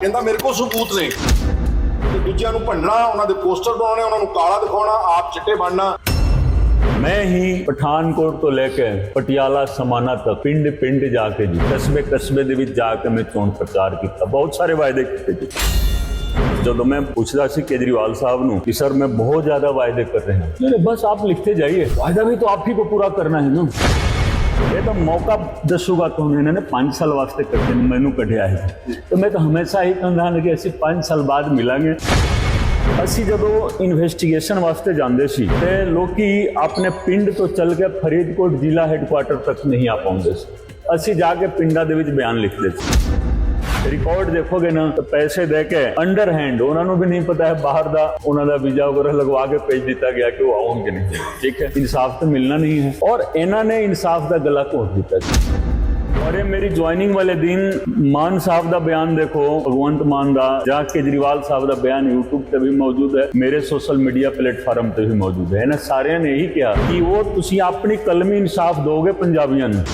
ਕਹਿੰਦਾ ਮੇਰੇ ਕੋਲ ਸਬੂਤ ਨੇ ਤੇ ਦੂਜਿਆਂ ਨੂੰ ਭੰਡਣਾ ਉਹਨਾਂ ਦੇ ਪੋਸਟਰ ਬਣਾਉਣੇ ਉਹਨਾਂ ਨੂੰ ਕਾਲਾ ਦਿਖਾਉਣਾ ਆਪ ਚਿੱਟੇ ਬਣਨਾ मैं ही ਪਠਾਨਕੋਟ ਤੋਂ ਲੈ ਕੇ ਪਟਿਆਲਾ ਸਮਾਨਾ ਤੱਕ ਪਿੰਡ ਪਿੰਡ ਜਾ ਕੇ ਜੀ ਕਸਬੇ ਕਸਬੇ ਦੇ ਵਿੱਚ ਜਾ ਕੇ ਮੈਂ ਚੋਣ ਪ੍ਰਚਾਰ ਕੀਤਾ ਬਹੁਤ ਸਾਰੇ ਵਾਅਦੇ ਕੀਤੇ ਜੀ ਜਦੋਂ ਮੈਂ ਪੁੱਛਦਾ ਸੀ ਕੇਜਰੀਵਾਲ ਸਾਹਿਬ ਨੂੰ ਕਿ ਸਰ ਮੈਂ ਬਹੁਤ ਜ਼ਿਆਦਾ ਵਾਅਦੇ ਕਰ ਰਹੇ ਹਾਂ नहीं बस आप लिखते जाइए वायदा भी तो आप ही को पूरा करना है ना ਇਹ ਤਾਂ ਮੌਕਾ ਦੱਸੂਗਾ ਤੁਹਾਨੂੰ ਇਹਨਾਂ ਨੇ 5 ਸਾਲ ਵਾਸਤੇ ਕੱਢੇ ਮੈਨੂੰ ਕੱਢਿਆ ਹੈ ਤੇ ਮੈਂ ਤਾਂ ਹਮੇਸ਼ਾ ਹੀ ਕਹਿੰਦਾ ਹਾਂ ਕਿ ਅਸੀਂ 5 ਸਾਲ ਬਾਅਦ ਮਿਲਾਂਗੇ। ਅਸੀਂ ਜਦੋਂ ਇਨਵੈਸਟੀਗੇਸ਼ਨ ਵਾਸਤੇ ਜਾਂਦੇ ਸੀ, ਤੇ ਲੋਕੀ ਆਪਣੇ ਪਿੰਡ ਤੋਂ ਚੱਲ ਕੇ ਫਰੀਦਕੋਟ ਜ਼ਿਲ੍ਹਾ ਹੈੱਡਕੁਆਟਰ ਤੱਕ ਨਹੀਂ ਆ ਪਾਉਂਦੇ ਸੀ। ਅਸੀਂ ਜਾ ਕੇ ਪਿੰਡਾਂ ਦੇ ਵਿੱਚ ਬਿਆਨ ਲਿਖਦੇ ਸੀ। ਰਿਕਾਰਡ ਦੇਖੋਗੇ ਨਾ, ਤਾਂ ਪੈਸੇ ਦੇ ਕੇ ਅੰਡਰ ਹੈਂਡ ਉਹਨਾਂ ਨੂੰ ਵੀ ਨਹੀਂ ਪਤਾ ਹੈ ਬਾਹਰ ਦਾ ਉਹਨਾਂ ਦਾ ਵੀਜ਼ਾ ਵਗੈਰਾ ਲਗਵਾ ਕੇ ਭੇਜ ਦਿੱਤਾ ਗਿਆ ਕਿ ਉਹ ਆਉਣਗੇ ਨਹੀਂ। ਠੀਕ ਹੈ? ਇਨਸਾਫ ਤਾਂ ਮਿਲਣਾ ਨਹੀਂ ਹੈ। ਔਰ ਇਹਨਾਂ ਨੇ ਇਨਸਾਫ ਦਾ ਗਲਾ ਘੋਟ ਦਿੱਤਾ ਜੀ। ਔਰ ਇਹ ਮੇਰੀ ਜੁਆਇਨਿੰਗ ਵਾਲੇ ਦਿਨ ਮਾਨ ਸਾਹਿਬ ਦਾ ਬਿਆਨ ਦੇਖੋ, ਭਗਵੰਤ ਮਾਨ ਦਾ, ਜਾਂ ਕੇਜਰੀਵਾਲ ਸਾਹਿਬ ਦਾ ਬਿਆਨ YouTube ਤੇ ਵੀ ਮੌਜੂਦ ਹੈ, ਮੇਰੇ ਸੋਸ਼ਲ ਮੀਡੀਆ ਪਲੇਟਫਾਰਮ ਤੇ ਵੀ ਮੌਜੂਦ ਹੈ। ਇਹਨਾਂ ਸਾਰਿਆਂ ਨੇ ਇਹੀ ਕਿਹਾ ਕਿ ਉਹ ਤੁਸੀਂ ਆਪਣੀ ਕਲਮੀ ਇਨਸਾਫ ਦੋਗੇ ਪੰਜਾਬੀਆਂ ਨੂੰ।